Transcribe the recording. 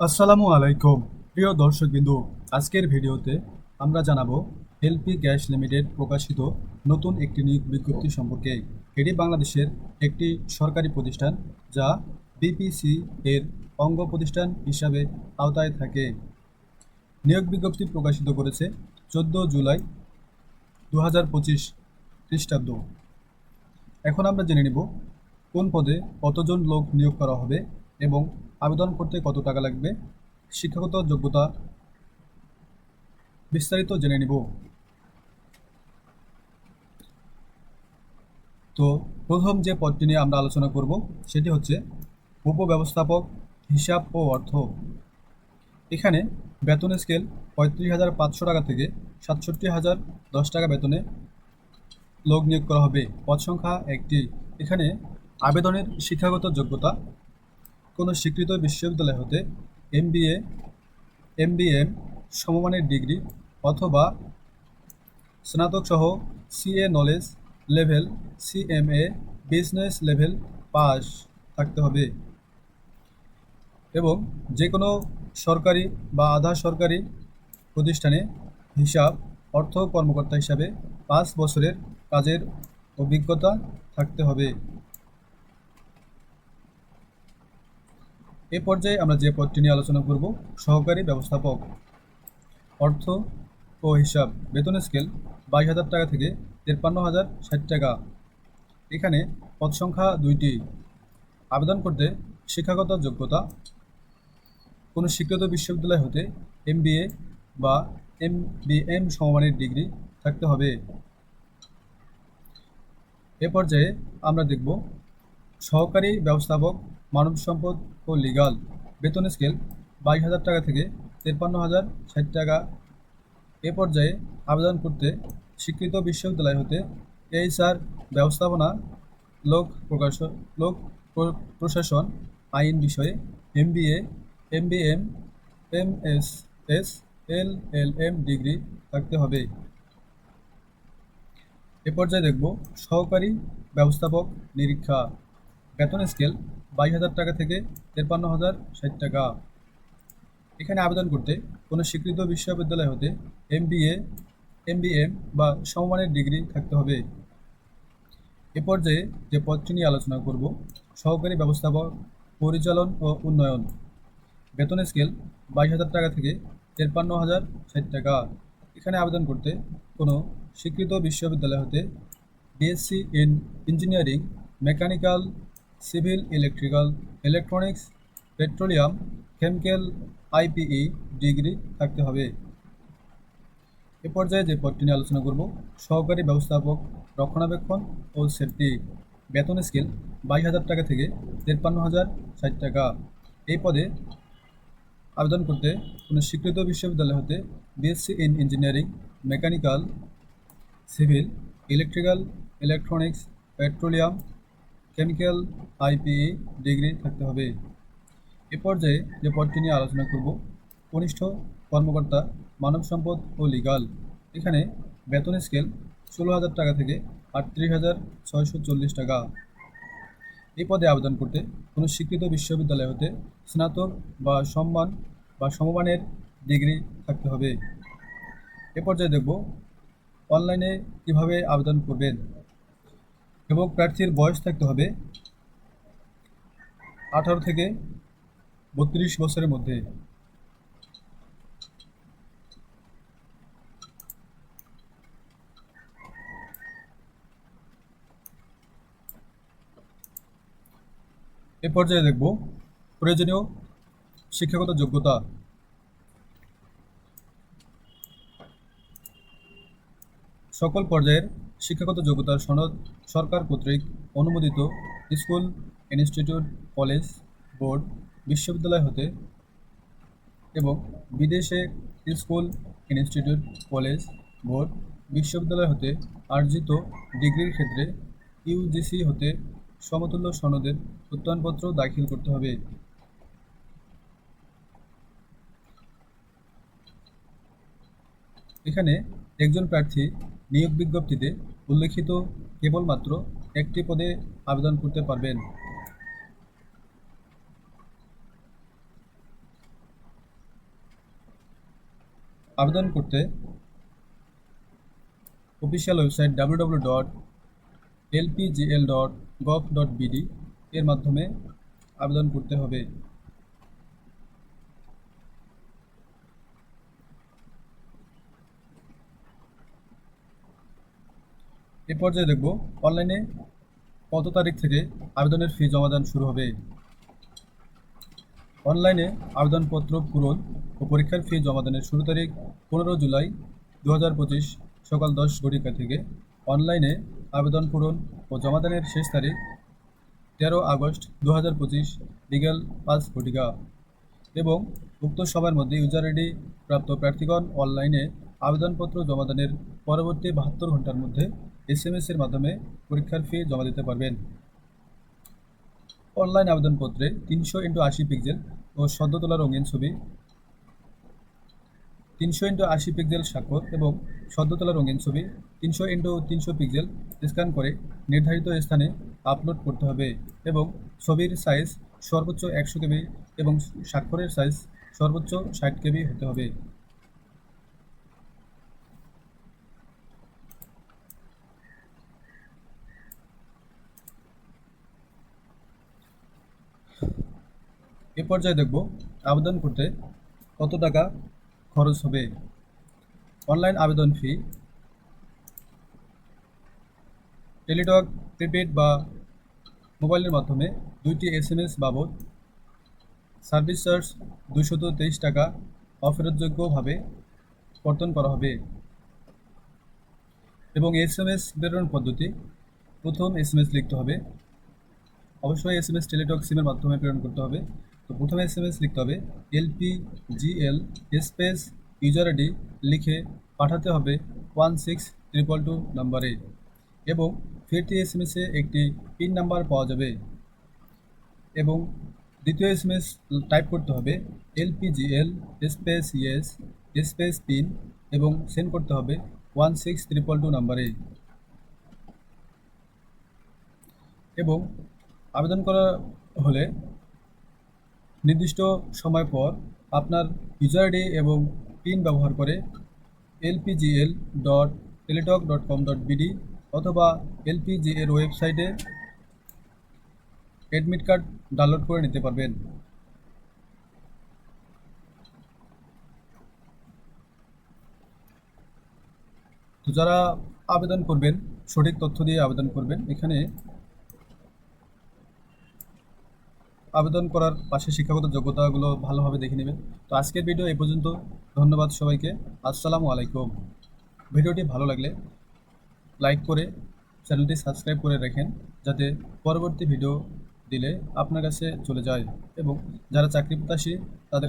আসসালামু আলাইকুম। প্রিয় দর্শকবিন্দু আজকের ভিডিওতে আমরা জানাব এলপি গ্যাস লিমিটেড প্রকাশিত নতুন একটি নিয়োগ বিজ্ঞপ্তি সম্পর্কে। এটি বাংলাদেশের একটি সরকারি প্রতিষ্ঠান যা বিপিসি এর অঙ্গ প্রতিষ্ঠান হিসাবে আওতায় থাকে। নিয়োগ বিজ্ঞপ্তি প্রকাশিত করেছে চোদ্দ জুলাই দু হাজার পঁচিশ খ্রিস্টাব্দ। এখন আমরা জেনে নিব কোন পদে কতজন লোক নিয়োগ করা হবে এবং আবেদন করতে কত টাকা লাগবে? শিক্ষাগত যোগ্যতা বিস্তারিত জেনে নিব। তো প্রথম যে পদটি নিয়ে আমরা আলোচনা করব, সেটি হচ্ছে উপব্যবস্থাপক হিসাব ও অর্থ। এখানে বেতন স্কেল পঁয়ত্রিশ হাজার পাঁচশো টাকা থেকে সাতষট্টি হাজার দশ টাকা বেতনে লোক নিয়োগ করা হবে। পদ সংখ্যা একটি। এখানে আবেদনের শিক্ষাগত যোগ্যতা কোনো স্বীকৃত বিশ্ববিদ্যালয় হতে এমবিএ, এমবিএম, সমমানের ডিগ্রি অথবা স্নাতক সহ CA knowledge level, CMA, business level pass থাকতে হবে। এবং যে কোনো সরকারি বা আধা সরকারি প্রতিষ্ঠানে হিসাব, অর্থ কর্মকর্তা হিসাবে পাঁচ বছরের কাজের অভিজ্ঞতা থাকতে হবে। এ পর্যায়ে আমরা যে পদটি নিয়ে আলোচনা করব, সহকারী ব্যবস্থাপক। অর্থ ও হিসাব, বেতন স্কেল বাইশ হাজার টাকা থেকে তেপ্পান্ন হাজার ষাট টাকা। এখানে পদ সংখ্যা দুইটি। আবেদন করতে শিক্ষাগত যোগ্যতা, কোনো স্বীকৃত বিশ্ববিদ্যালয় হতে এমবিএ বা এম এম সমমানের ডিগ্রি থাকতে হবে। এ পর্যায়ে আমরা দেখব সহকারী ব্যবস্থাপক মানব সম্পদ ও লিগাল বেতন স্কেল বাইশ হাজার টাকা থেকে তেপ্পান্ন হাজার ষাট টাকা। এ পর্যায়ে আবেদন করতে স্বীকৃত বিশ্ববিদ্যালয় হতে এইচআর ব্যবস্থাপনা, লোক প্রকাশ লোক প্র- প্রশাসন, আইন বিষয়ে M B M B M M S S L L M degree থাকতে হবে। এ পর্যায়ে দেখব সহকারী ব্যবস্থাপক নিরীক্ষা। বেতন স্কেল বাইশ হাজার টাকা থেকে তেপ্পান্ন হাজার ষাট টাকা। এখানে আবেদন করতে কোনো স্বীকৃত বিশ্ববিদ্যালয় হতে এমবিএ এমবিএম বা সমমানের ডিগ্রি থাকতে হবে। এ পর্যায়ে যে পদটি নিয়ে আলোচনা করব, সহকারী ব্যবস্থাপক, পরিচালন ও উন্নয়ন। বেতন স্কেল বাইশ হাজার টাকা থেকে তেপ্পান্ন হাজার ষাট টাকা। এখানে আবেদন করতে কোনো স্বীকৃত বিশ্ববিদ্যালয় হতে BSc in engineering mechanical civil electrical electronics, petroleum, chemical, IPE degree থাকতে হবে। এ পর্যায়ে যে পদটি নিয়ে আলোচনা করব, সহকারী ব্যবস্থাপক, রক্ষণাবেক্ষণ ও সেফটি। বেতন স্কেল বাইশ হাজার টাকা থেকে তেপ্পান্ন হাজার ষাট টাকা। এই পদে আবেদন করতে কোনো স্বীকৃত বিশ্ববিদ্যালয় হতে BSc in engineering, mechanical, civil, electrical, electronics, petroleum chemical IPE degree থাকতে হবে। এ পর্যায়ে যে পদটি নিয়ে আলোচনা করব, কনিষ্ঠ কর্মকর্তা, মানব সম্পদ ও লিগাল এখানে বেতন স্কেল ষোলো হাজার টাকা থেকে আটত্রিশ হাজার ছয়শো চল্লিশ টাকা। এই পদে আবেদন করতে কোনো স্বীকৃত বিশ্ববিদ্যালয় হতে স্নাতক বা সম্মান বা সমমানের ডিগ্রি থাকতে হবে। এ পর্যায়ে দেখব অনলাইনে কীভাবে আবেদন করবেন? এবং প্রার্থীর বয়স থাকতে হবে আঠারো থেকে বত্রিশ বছরের মধ্যে। এ পর্যায়ে দেখব প্রয়োজনীয় শিক্ষাগত যোগ্যতা। সকল পর্যায়ের শিক্ষাগত যোগ্যতার সনদ সরকার কর্তৃক অনুমোদিত স্কুল, ইনস্টিটিউট, কলেজ, বোর্ড, বিশ্ববিদ্যালয় হতে এবং বিদেশে স্কুল, ইনস্টিটিউট, কলেজ, বোর্ড, বিশ্ববিদ্যালয় হতে আর্জিত ডিগ্রির ক্ষেত্রে ইউজিসি হতে সমতুল্য সনদের প্রত্যয়নপত্র দাখিল করতে হবে। এখানে একজন প্রার্থী নিয়োগ বিজ্ঞপ্তিতে উল্লেখিত কেবলমাত্র একটি পদে আবেদন করতে পারবেন। আবেদন করতে official website WWE dot LPGL dot gov dot BD এর মাধ্যমে আবেদন করতে হবে। এ পর্যায়ে দেখব, অনলাইনে কত তারিখ থেকে আবেদনের ফি জমাদান শুরু হবে? অনলাইনে আবেদনপত্র পূরণ ও পরীক্ষার ফি জমাদানের শুরু তারিখ পনেরো জুলাই দু হাজার পঁচিশ সকাল দশ ঘটিকা থেকে অনলাইনে আবেদন পূরণ ও জমাদানের শেষ তারিখ তেরো আগস্ট দু হাজার পঁচিশ বিকেল পাঁচ ঘটিকা এবং উক্ত সময়ের মধ্যে ইউজার আইডি প্রাপ্ত প্রার্থীগণ অনলাইনে আবেদনপত্র জমাদানের পরবর্তী বাহাত্তর ঘণ্টার মধ্যে এস এম এর মাধ্যমে পরীক্ষার ফি জমা দিতে পারবেন। অনলাইন আবেদনপত্রে তিনশো ইন্টু আশি পিক্সেল ও সদ্য তোলা রঙিন ছবি, তিনশো ইন্টু আশি পিক্সেল স্বাক্ষর এবং সদ্য তোলা রঙিন ছবি, তিনশো ইন্টু তিনশো পিক্সেল স্ক্যান করে নির্ধারিত স্থানে আপলোড করতে হবে এবং ছবির সাইজ সর্বোচ্চ একশো কেবি এবং স্বাক্ষরের সাইজ সর্বোচ্চ ষাট কেবি হতে হবে। এ পর্যায়ে দেখব আবেদন করতে কত টাকা খরচ হবে। অনলাইন আবেদন ফি, টেলিটক, প্রিপেড বা মোবাইলের মাধ্যমে দুইটি এস এম এস বাবদ সার্ভিস চার্জ দুশত তেইশ টাকা অফেরতযোগ্যভাবে কর্তন করা হবে। এবং এস এম এস প্রেরণ পদ্ধতি, প্রথম এস এম এস লিখতে হবে। অবশ্যই এস এম এস টেলিটক, সিমের মাধ্যমে প্রেরণ করতে হবে। তো প্রথমে এস এম এস লিখতে হবে LP GL space user ID লিখে পাঠাতে হবে ওয়ান সিক্স ট্রিপল টু নাম্বারে এবং ফিরতি এস একটি পিন নাম্বার পাওয়া যাবে এবং দ্বিতীয় এস এম এস টাইপ করতে হবে LPGL space yes space pin এবং সেন্ড করতে হবে ওয়ান সিক্স ট্রিপল টু নাম্বারে এবং আবেদন করা হলে নির্দিষ্ট সময় পর আপনার ইউজার আইডি এবং পিন ব্যবহার করে LPGL dot Teletalk dot com dot BD অথবা এলপিজি এর ওয়েবসাইটে অ্যাডমিট কার্ড ডাউনলোড করে নিতে পারবেন। তো যারা আবেদন করবেন, সঠিক তথ্য দিয়ে আবেদন করবেন, এখানে আবেদন করার পাশে শিক্ষাগত যোগ্যতাগুলো ভালোভাবে দেখে নেবেন। তো আজকের ভিডিও এ পর্যন্ত। ধন্যবাদ সবাইকে। আসসালামু আলাইকুম। ভিডিওটি ভালো লাগলে লাইক করে চ্যানেলটি সাবস্ক্রাইব করে রাখেন, যাতে পরবর্তী ভিডিও দিলে আপনার কাছে চলে যায়। এবং যারা চাকরি প্রত্যাশী তাদের